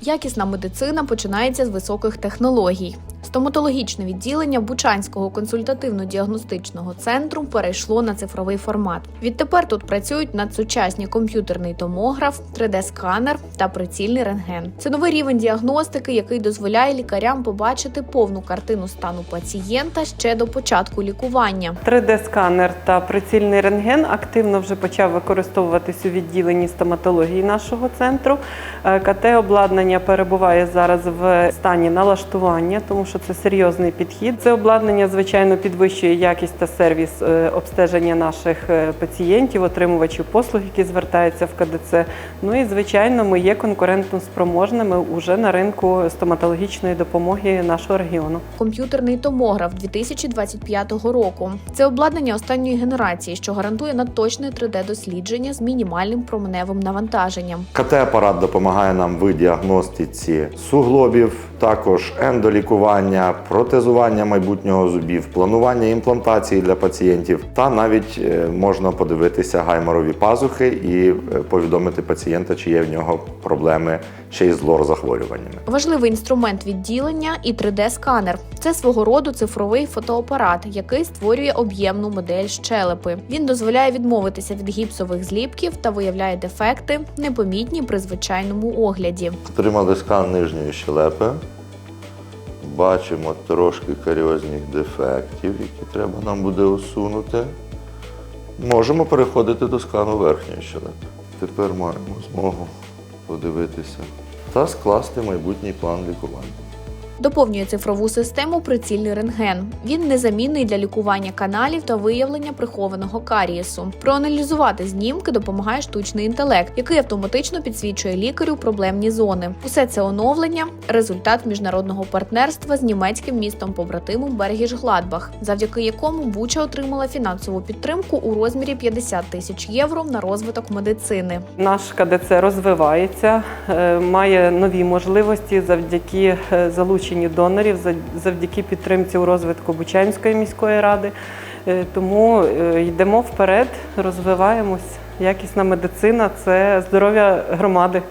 Якісна медицина починається з високих технологій. Стоматологічне відділення Бучанського консультативно-діагностичного центру перейшло на цифровий формат. Відтепер тут працюють надсучасні комп'ютерний томограф, 3D-сканер та прицільний рентген. Це новий рівень діагностики, який дозволяє лікарям побачити повну картину стану пацієнта ще до початку лікування. 3D-сканер та прицільний рентген активно вже почав використовуватись у відділенні стоматології нашого центру. Е, КТ-обладнання перебуває зараз в стані налаштування, тому що це серйозний підхід. Це обладнання, звичайно, підвищує якість та сервіс е, обстеження наших е, пацієнтів, отримувачів послуг, які звертаються в КДЦ. Ну і звичайно, ми є конкурентно спроможними уже на ринку стоматологічної допомоги нашого регіону. Комп'ютерний томограф 2025 року. Це обладнання останньої генерації, що гарантує надточне 3D-дослідження з мінімальним променевим навантаженням. КТ-апарат допомагає нам в діагностиці суглобів, також ендолікування, протезування майбутнього зубів, планування імплантації для пацієнтів, та навіть е, можна подивитися гайморові пазухи і е, повідомити пацієнта, чи є в нього проблеми ще й з лор-захворюваннями. Важливий інструмент відділення і 3D-сканер. Це свого роду цифровий фотоапарат, який створює об'ємну модель щелепи. Він дозволяє відмовитися від гіпсових зліпків та виявляє дефекти, непомітні при звичайному огляді. Отримали скан нижньої щелепи. Бачимо трошки каріозних дефектів, які треба нам буде усунути. Можемо переходити до скану верхньої щелепи. Тепер маємо змогу подивитися та скласти майбутній план лікування. Доповнює цифрову систему прицільний рентген. Він незамінний для лікування каналів та виявлення прихованого карієсу. Проаналізувати знімки допомагає штучний інтелект, який автоматично підсвічує лікарю проблемні зони. Усе це оновлення результат міжнародного партнерства з німецьким містом побратимом Бергіш Гладбах, завдяки якому Буча отримала фінансову підтримку у розмірі 50 тисяч євро на розвиток медицини. Наш КДЦ розвивається, е, має нові можливості завдяки е, залученню донорів, за- завдяки підтримці у розвитку Бучанської міської ради. Е, Тому е, йдемо вперед, розвиваємось. Якісна медицина це здоров'я громади.